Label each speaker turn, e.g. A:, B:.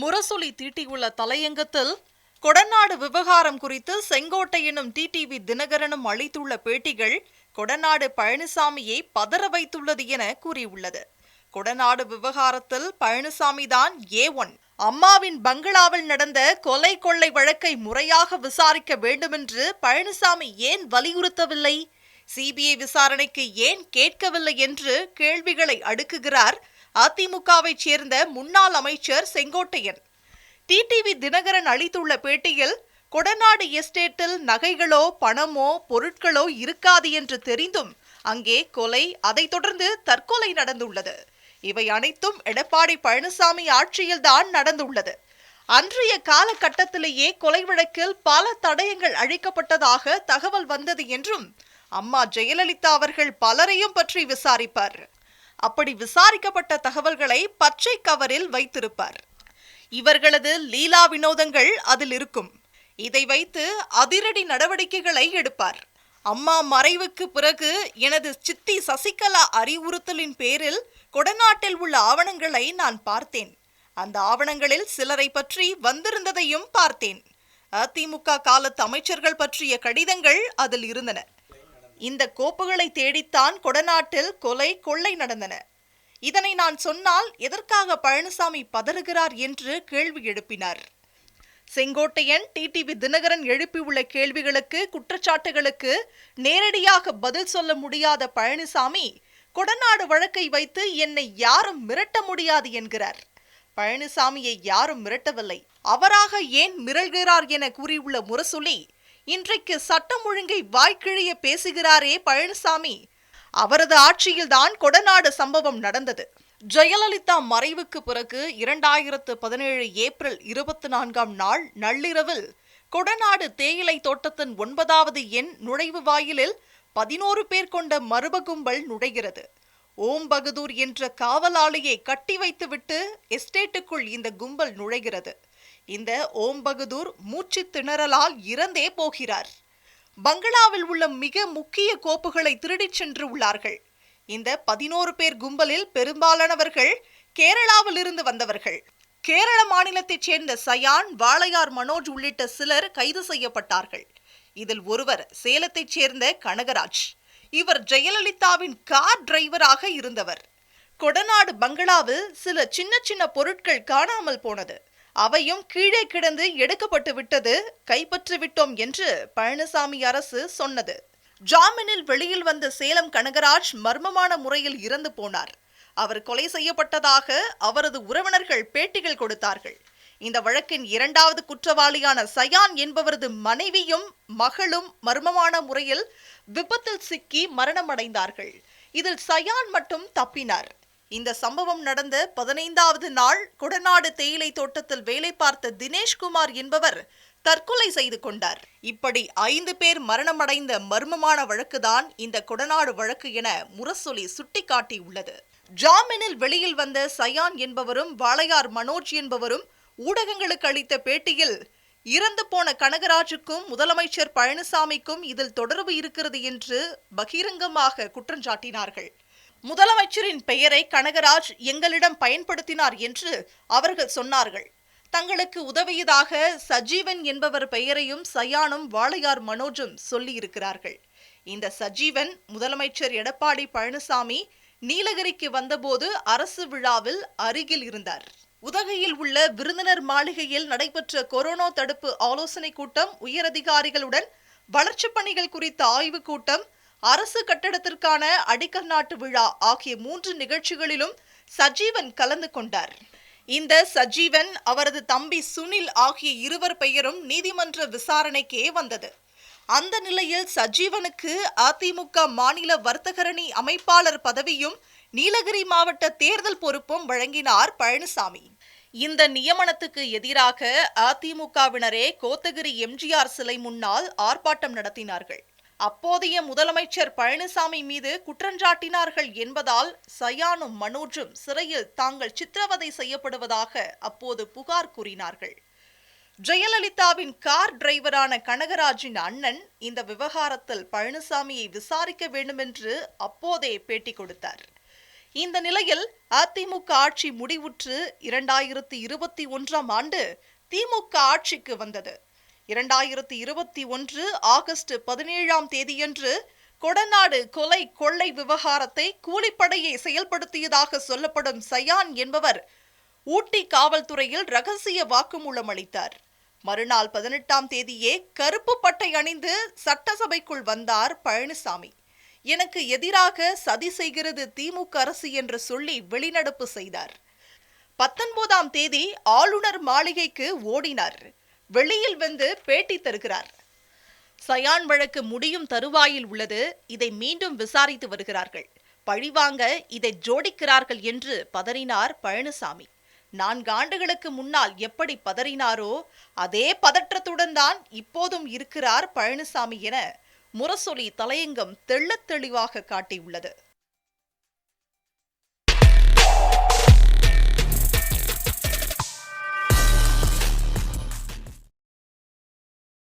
A: முரசொலி தீட்டியுள்ள தலையங்கத்தில் கொடநாடு விவகாரம் குறித்து செங்கோட்டையனும் டிடிவி தினகரனும் அளித்துள்ள பேட்டிகள் கொடநாடு பழனிசாமியை பதற வைத்துள்ளது என கூறியுள்ளது. கொடநாடு விவகாரத்தில் பழனிசாமி தான் ஏ ஒன். அம்மாவின் பங்களாவில் நடந்த கொலை கொள்ளை வழக்கை முறையாக விசாரிக்க வேண்டுமென்று பழனிசாமி ஏன் வலியுறுத்தவில்லை? சிபிஐ விசாரணைக்கு ஏன் கேட்கவில்லை என்று கேள்விகளை அடுக்குகிறார் அதிமுகவைச் சேர்ந்த முன்னாள் அமைச்சர் செங்கோட்டையன். டிடிவி தினகரன் அளித்துள்ள பேட்டியில் கொடநாடு எஸ்டேட்டில் நகைகளோ பணமோ பொருட்களோ இருக்காது என்று தெரிந்தும் அங்கே கொலை அதைத் தொடர்ந்து தற்கொலை நடந்துள்ளது. இவை அனைத்தும் எடப்பாடி பழனிசாமி ஆட்சியில்தான் நடந்துள்ளது. அன்றைய காலகட்டத்திலேயே கொலை வழக்கில் பல தடயங்கள் அழிக்கப்பட்டதாக தகவல் வந்தது என்றும் அம்மா ஜெயலலிதா அவர்கள் பலரையும் பற்றி விசாரிப்பார். அப்படி விசாரிக்கப்பட்ட தகவல்களை பச்சை கவரில் வைத்திருப்பார். இவர்களது லீலா வினோதங்கள் அதில் இருக்கும். இதை வைத்து அதிரடி நடவடிக்கைகளை எடுப்பார். அம்மா மறைவுக்கு பிறகு எனது சித்தி சசிகலா அறிவுறுத்தலின் பேரில் கொடநாட்டில் உள்ள ஆவணங்களை நான் பார்த்தேன். அந்த ஆவணங்களில் சிலரை பற்றி வந்திருந்ததையும் பார்த்தேன். அதிமுக காலத்து அமைச்சர்கள் பற்றிய கடிதங்கள் அதில் இருந்தன. இந்த கோப்புகளை தேடித்தான் கொடநாட்டில் கொலை கொள்ளை நடந்தன. இதனை நான் சொன்னால் எதற்காக பழனிசாமி பதறுகிறார் என்று கேள்வி எழுப்பினார். செங்கோட்டையன் டிடிவி தினகரன் எழுப்பியுள்ள கேள்விகளுக்கு குற்றச்சாட்டுகளுக்கு நேரடியாக பதில் சொல்ல முடியாத பழனிசாமி கொடநாடு வழக்கை வைத்து என்னை யாரும் மிரட்ட முடியாது என்கிறார். பழனிசாமியை யாரும் மிரட்டவில்லை. அவராக ஏன் மிரள்கிறார் என கூறியுள்ள முரசொலி இன்றைக்கு சட்டம் ஒழுங்கை வாய்க்கிழிய பேசுகிறாரே பழனிசாமி. அவரது ஆட்சியில்தான் கொடநாடு சம்பவம் நடந்தது. ஜெயலலிதா மறைவுக்கு பிறகு இரண்டாயிரத்து பதினேழு ஏப்ரல் இருபத்தி நான்காம் நாள் நள்ளிரவில் கொடநாடு தேயிலை தோட்டத்தின் ஒன்பதாவது எண் நுழைவு வாயிலில் பதினோரு பேர் கொண்ட மருபகும்பல் நுழைகிறது. ஓம் பகதூர் என்ற காவலாளியை கட்டி வைத்துவிட்டு எஸ்டேட்டுக்குள் இந்த கும்பல் நுழைகிறது. இந்த ஓம் பகதூர் மூச்சு திணறலால் இறந்தே போகிறார். பங்களாவில் உள்ள மிக முக்கிய கோப்புகளை திருடிச் சென்று உள்ளார்கள். இந்த பதினோரு பேர் கும்பலில் பெரும்பாலானவர்கள் கேரளாவில் இருந்து வந்தவர்கள். கேரள மாநிலத்தைச் சேர்ந்த சயான் வாளையார் மனோஜ் உள்ளிட்ட சிலர் கைது செய்யப்பட்டார்கள். இதில் ஒருவர் சேலத்தைச் சேர்ந்த கனகராஜ். இவர் ஜெயலலிதாவின் கார் டிரைவராக இருந்தவர். கொடநாடு பங்களாவில் சில சின்ன சின்ன பொருட்கள் காணாமல் போனது. அவையும் கீழே கிடந்து எடுக்கப்பட்டு விட்டது கைப்பற்றி விட்டோம் என்று பழனிசாமி அரசு சொன்னது. ஜாமீனில் வெளியில் வந்த சேலம் கனகராஜ் மர்மமான முறையில் இறந்து போனார். அவர் கொலை செய்யப்பட்டதாக அவரது உறவினர்கள் பேட்டிகள் கொடுத்தார்கள். இந்த வழக்கின் இரண்டாவது குற்றவாளியான சயான் என்பவரது மனைவியும் மகளும் மர்மமான முறையில் விபத்தில் சிக்கி மரணமடைந்தார்கள். இதில் சயான் மட்டும் தப்பினார். இந்த சம்பவம் நடந்த பதினைந்தாவது நாள் குடநாடு தேயிலை தோட்டத்தில் வேலை பார்த்த தினேஷ்குமார் என்பவர் தற்கொலை செய்து கொண்டார். இப்படி ஐந்து பேர் மரணமடைந்த மர்மமான வழக்குதான் இந்த கொடநாடு வழக்கு என முரசொலி சுட்டிக்காட்டியுள்ளது. ஜாமீனில் வெளியில் வந்த சயான் என்பவரும் வாளையார் மனோஜ் என்பவரும் ஊடகங்களுக்கு அளித்த பேட்டியில் இறந்து போன கனகராஜுக்கும் முதலமைச்சர் பழனிசாமிக்கும் இதில் தொடர்பு இருக்கிறது என்று பகிரங்கமாக குற்றஞ்சாட்டினார்கள் முதலமைச்சரின் பெயரை கனகராஜ் எங்களிடம் பயன்படுத்தினார் என்று அவர்கள் சொன்னார்கள். தங்களுக்கு உதவியதாக சஜீவன் என்பவர் பெயரையும் சயானும் வாளையார் மனோஜும் சொல்லியிருக்கிறார்கள். இந்த சஜீவன் முதலமைச்சர் எடப்பாடி பழனிசாமி நீலகிரிக்கு வந்தபோது அரசு விழாவில் அருகில் இருந்தார். உதகையில் உள்ள விருந்தினர் மாளிகையில் நடைபெற்ற கொரோனா தடுப்பு ஆலோசனை கூட்டம் உயரதிகாரிகளுடன் வளர்ச்சிப் பணிகள் குறித்த ஆய்வுக் கூட்டம் அரசு கட்டடத்திற்கான அடிக்கல் நாட்டு விழா ஆகிய மூன்று நிகழ்ச்சிகளிலும் சஜீவன் கலந்து கொண்டார். இந்த சஜீவன் அவரது தம்பி சுனில் ஆகிய இருவர் பெயரும் நீதிமன்ற விசாரணைக்கே வந்தது. அந்த நிலையில் சஜீவனுக்கு அதிமுக மாநில வர்த்தகரணி அமைப்பாளர் பதவியும் நீலகிரி மாவட்ட தேர்தல் பொறுப்பும் வழங்கினார் பழனிசாமி. இந்த நியமனத்துக்கு எதிராக அதிமுகவினரே கோத்தகிரி எம்ஜிஆர் சிலை முன்னால் ஆர்ப்பாட்டம் நடத்தினார்கள். அப்போதைய முதலமைச்சர் பழனிசாமி மீது குற்றஞ்சாட்டினார்கள் என்பதால் சயானும் மனோஜும் சிறையில் தாங்கள் சித்திரவதை செய்யப்படுவதாக அப்போது புகார் கூறினார்கள். ஜெயலலிதாவின் கார் டிரைவரான கனகராஜின் அண்ணன் இந்த விவகாரத்தில் பழனிசாமியை விசாரிக்க வேண்டுமென்று அப்போதே பேட்டி கொடுத்தார். இந்த நிலையில் அதிமுக ஆட்சி முடிவுற்று இரண்டாயிரத்தி இருபத்தி ஒன்றாம் ஆண்டு திமுக ஆட்சிக்கு வந்தது. இரண்டாயிரத்தி இருபத்தி ஒன்று ஆகஸ்ட் பதினேழாம் தேதியன்று கொடநாடு கொலை கொள்ளை விவகாரத்தை கூலிப்படையை செயல்படுத்தியதாக சொல்லப்படும் சயான் என்பவர் ஊட்டி காவல்துறையில் ரகசிய வாக்குமூலம் அளித்தார். மறுநாள் பதினெட்டாம் தேதியே கருப்பு பட்டை அணிந்து சட்டசபைக்குள் வந்தார் பழனிசாமி. எனக்கு எதிராக சதி செய்கிறது திமுக அரசு என்று சொல்லி வெளிநடப்பு செய்தார். பத்தொன்பதாம் தேதி ஆளுநர் மாளிகைக்கு ஓடினார். வெளியில் வந்து பேட்டி தருகிறார். சயான் வழக்கு முடியும் தருவாயில் உள்ளது. இதை மீண்டும் விசாரித்து வருகிறார்கள். பழிவாங்க இதை ஜோடிக்கிறார்கள் என்று பதறினார் பழனிசாமி. நான்கு ஆண்டுகளுக்கு முன்னால் எப்படி பதறினாரோ அதே பதற்றத்துடன் தான் இப்போதும் இருக்கிறார் பழனிசாமி என முரசொலி தலையங்கம் தெள்ளத் தெளிவாக காட்டியுள்ளது.